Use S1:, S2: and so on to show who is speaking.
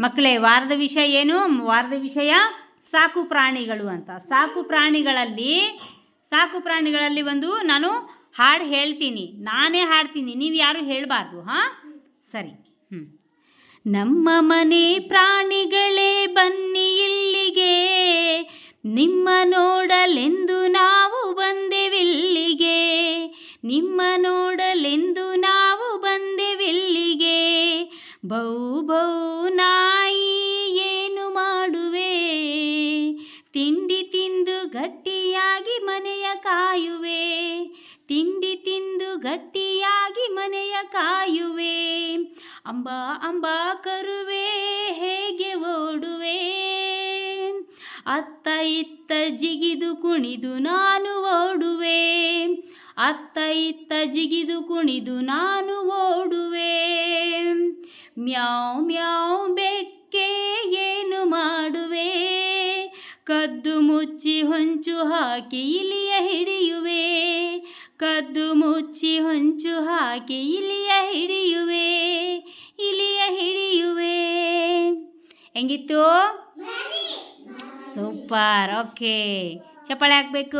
S1: ಮಕ್ಕಳೇ, ವಾರದ ವಿಷಯ ಏನು? ವಾರದ ವಿಷಯ ಸಾಕು ಪ್ರಾಣಿಗಳು ಅಂತ. ಸಾಕು ಪ್ರಾಣಿಗಳಲ್ಲಿ ಸಾಕು ಪ್ರಾಣಿಗಳಲ್ಲಿ ಒಂದು ನಾನು ಹಾಡು ಹೇಳ್ತೀನಿ. ನಾನೇ ಹಾಡ್ತೀನಿ. ನೀವು ಯಾರು ಹೇಳಬಾರ್ದು, ಹಾಂ? ಸರಿ ನಮ್ಮ ಮನೆ ಪ್ರಾಣಿಗಳೇ, ಬನ್ನಿ ಇಲ್ಲಿಗೆ. ನಿಮ್ಮ ನೋಡಲೆಂದು ನಾವು ಬಂದೆವಿಲ್ಲಿಗೆ ನಿಮ್ಮ ನೋಡಲೆಂದು ನಾವು ಬಂದೆವಿಲ್ಲಿಗೆ ಬೌ ಬೌ ನಾಯಿ ತಿಂಡಿ ತಿಂದು ಗಟ್ಟಿಯಾಗಿ ಮನೆಯ ಕಾಯುವೆ. ತಿಂಡಿ ತಿಂದು ಗಟ್ಟಿಯಾಗಿ ಮನೆಯ ಕಾಯುವೆ. ಅಂಬ ಅಂಬ ಕರುವೆ, ಹೇಗೆ ಓಡುವೆ? ಅತ್ತ ಇತ್ತ ಜಿಗಿದು ಕುಣಿದು ನಾನು ಓಡುವೆ. ಅತ್ತ ಇತ್ತ ಜಿಗಿದು ಕುಣಿದು ನಾನು ಓಡುವೆ. ಮ್ಯಾವ್ ಮ್ಯಾವ್ ಬೆಕ್ಕೆ ಏನು ಮಾಡುವೆ ಕದ್ದು ಮುಚ್ಚಿ ಹೊಂಚು ಹಾಕಿ ಇಲಿಯ ಹಿಡಿಯುವೆ. ಕದ್ದು ಮುಚ್ಚಿ ಹೊಂಚು ಹಾಕಿ ಇಲಿಯ ಹಿಡಿಯುವೆ. ಇಲಿಯ ಹಿಡಿಯುವೆ. ಹೆಂಗಿತ್ತು? Super okay. ಚಪ್ಪಾಳೆ ಹಾಕಬೇಕು.